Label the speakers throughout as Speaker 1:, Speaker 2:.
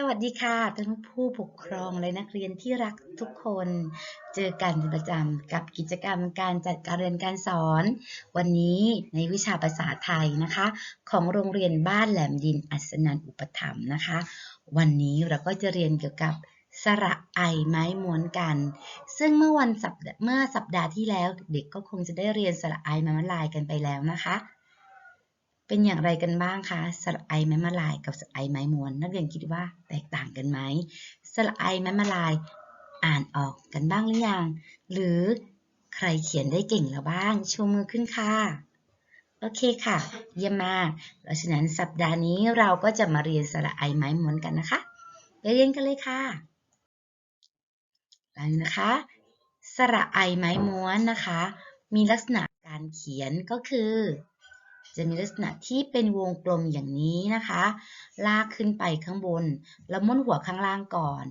Speaker 1: สวัสดีค่ะท่านผู้ปกครองและนักเรียนที่รักทุกคน เจอกันเป็นประจำกับกิจกรรมการจัดการเรียนการสอน วันนี้ในวิชาภาษาไทยนะคะ ของโรงเรียนบ้านแหลมดินอัศนันอุปถัมภ์นะคะ วันนี้เราก็จะเรียนเกี่ยวกับสระไอไม้ม้วนกัน ซึ่งเมื่อวันสัปเมื่อสัปดาห์ที่แล้วเด็กก็คงจะได้เรียนสระไอไม้ม้วนลายกันไปแล้วนะคะ เป็นอย่างไรกันบ้างคะสระไอไม้มาลายกับสระไอไม้มวนนักเรียนคิดว่าแตกต่างกันไหมสระไอไม้มาลายอ่านออกกันบ้างหรือยัง หรือใครเขียนได้เก่งแล้วบ้างชูมือขึ้นค่ะ โอเคค่ะ เยี่ยมมากเพราะฉะนั้นสัปดาห์นี้เราก็จะมาเรียนสระไอไม้มวนกันนะคะไปเรียนกันเลยค่ะแล้วนะคะ สระไอไม้ม้วนนะคะ มีลักษณะการเขียนก็คือ จะมีลักษณะที่เป็นวงกลมอย่างนี้นะคะ ลากขึ้นไปข้างบน แล้วม้วนหัวข้างล่างก่อน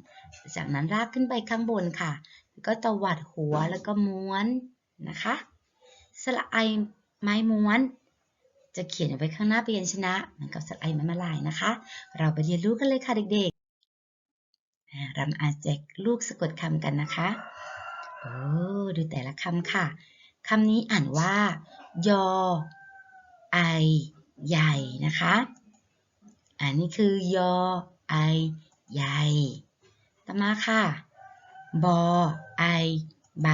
Speaker 1: จากนั้นลากขึ้นไปข้างบนค่ะ ก็ตวัดหัวแล้วก็ม้วนนะคะสระไอไม้ม้วน จะเขียนไว้ข้างหน้าพยัญชนะเหมือนกับสระไอไม้มาลายนะคะ เราไปเรียนรู้กันเลยค่ะเด็กๆเรามาอ่านแจกลูกสะกดคำกันนะคะ โอ้ ดูแต่ละคำค่ะคำนี้อ่านว่า ยอ ไอใหญ่นะคะ อันนี้คือยอไอใหญ่ ต่อมาค่ะ บอไอใบ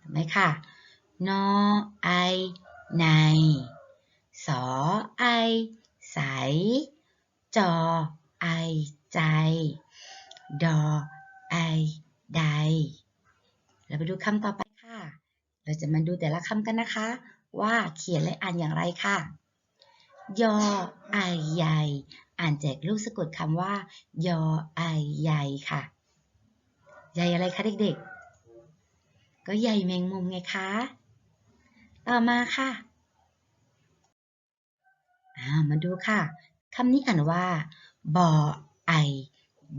Speaker 1: ถูกไหมค่ะ นอไอใน สอไอใส จอไอใจ ดอไอใด เราไปดูคำต่อไปค่ะ เราจะมาดูแต่ละคำกันนะคะ ว่าเขียนและอ่านอย่างไรค่ะ ยอไอใหญ่ อ่านแจกลูกสะกดคำว่า ยอไอใหญ่ค่ะ ใหญ่อะไรคะเด็กๆ ก็ใหญ่แมงมุมไงคะ ต่อมาค่ะามาดูค่ะคำนี้อ่านว่าบอไอ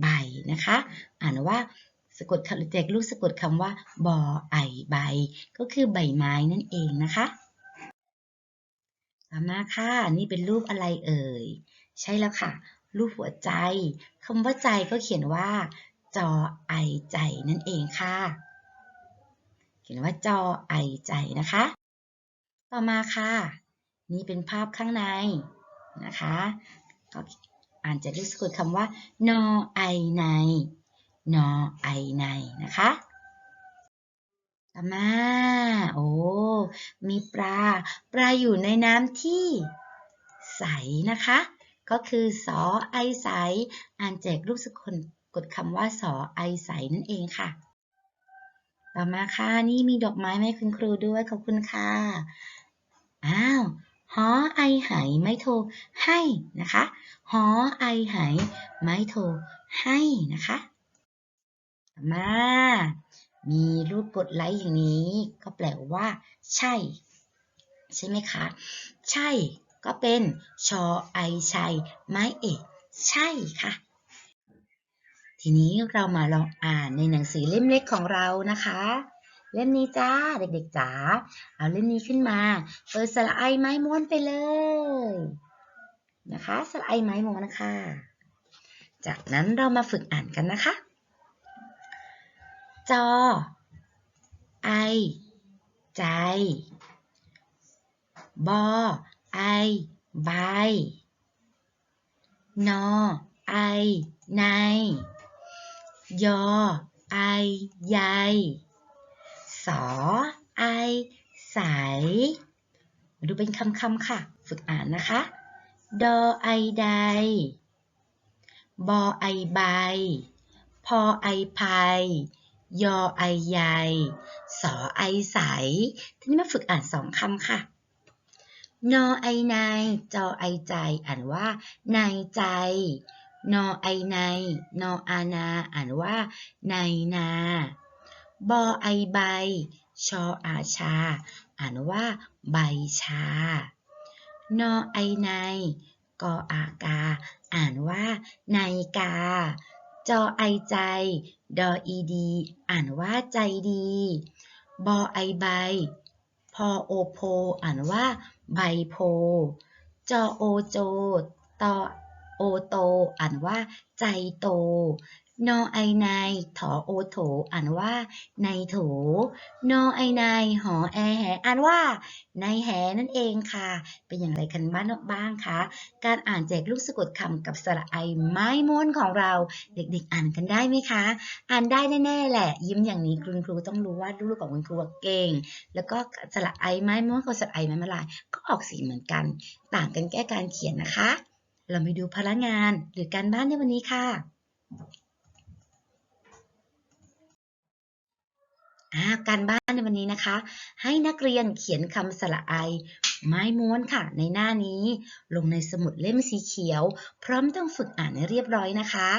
Speaker 1: ใบนะคะ อ่านว่าสะกดคำแจกลูกสะกดคำว่าบอไอใบ ก็คือใบไม้นั่นเองนะคะ ต่อมาค่ะ นี่เป็นรูปอะไรเอ่ย ใช่แล้วค่ะ รูปหัวใจ คำว่าใจก็เขียนว่า จอไอใจนั่นเองค่ะ เขียนว่าจอไอใจนะคะ ต่อมาค่ะ นี่เป็นภาพข้างในนะคะก็อ่านจากที่สะกดคำว่านอไอในนอไอในนะคะ ต่อมา โอ้ มีปลา ปลาอยู่ในน้ำที่ใสนะคะ ก็คือสอไอใส อ่านแจกรูปสกุลกดคำว่าสอไอใสนั่นเองค่ะ ต่อมาค่ะ นี่มีดอกไม้ให้คุณครูด้วย ขอบคุณค่ะ อ้าวหอไอไหไม่โทรให้นะคะหอไอไหไม่โทรให้นะคะ มา มีรูปกดไลค์อย่างนี้ ก็แปลว่า ใช่ ใช่ไหมคะ ใช่ ก็เป็นชอไอชัยไม้เอกใช่ค่ะ ทีนี้เรามาลองอ่านในหนังสือเล่มเล็กของเรานะคะ เล่มนี้จ้าเด็กๆจ๋าเอาเล่มนี้ขึ้นมาเปิดสระไอไม้ม้วนไปเลย นะคะสระไอไม้ม้วนนะคะจากนั้นเรามาฝึกอ่านกันนะคะ จอ ไอ ใจ บอ ไอ ใบ นอ ไอ ใน ยอ ไอใหญ่สอ ไอ ใสมาดูเป็นคำคำๆค่ะ ฝึกอ่านนะคะ ดอ ไอ ใด บอ ไอ ใบ พอ ไอภัย ยอไอใหญ่สอไอใส ทีนี้มาฝึกอ่านสองคำค่ะ นอไอในจอไอใจ อ่านว่าในใจ นอไอในนออานา อ่านว่าในนา บอไอใบ ชออาชา อ่านว่า ใบชา นอไอในกออากา อ่านว่าในกา จอไอใจ ดออีดี อ่านว่าใจดี บอไอใบ พอโอโพ อ่านว่าใบโพ จอโอโจ ตอ โอโต อ่านว่า ใจโต นอไอนถอโอโถ อ่านว่า ในโถ นอไอนหอแอแห อ่านว่า ในแหนั่นเองค่ะ เป็นอย่างไรกันบ้างบ้างคะ การอ่านแจกลูกสะกดคำกับสระไอไม้ม้วนของเรา เด็กๆ อ่านกันได้ไหมคะ อ่านได้แน่ๆแหละ ยิ้มอย่างนี้คุณครูต้องรู้ว่าลูกๆของคุณครูเก่ง แล้วก็สระไอไม้ม้วนกับสระไอไม้มาลาย ก็ออกเสียงเหมือนกัน ต่างกันแก้การเขียนนะคะ เราไปดูพลังงานหรือการบ้านในวันนี้ค่ะอ่าการบ้านในวันนี้นะคะ ให้นักเรียนเขียนคำสระไอ ไม้ม้วนค่ะ ในหน้านี้ ลงในสมุดเล่มสีเขียว พร้อมต้องฝึกอ่านให้เรียบร้อยนะคะ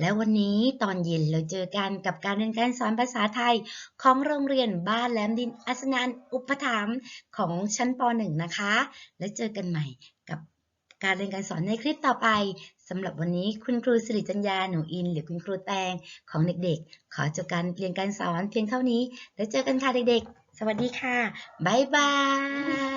Speaker 1: แล้ววันนี้ตอนเย็นเราเจอกันกับการเรียนการสอนภาษาไทย ของโรงเรียนบ้านแหลมดินอัสนานอุปถัมภ์ของชั้นป .1 นะคะ แล้วเจอกันใหม่กับ การเรียนการสอนในคลิปต่อไปสำหรับวันนี้คุณครูสิริจัญญาหนูอิน หรือคุณครูแตงของเด็กๆ ขอจบการเรียนการสอนเพียงเท่านี้ แล้วเจอกันค่ะเด็กๆ สวัสดีค่ะ บ๊ายบาย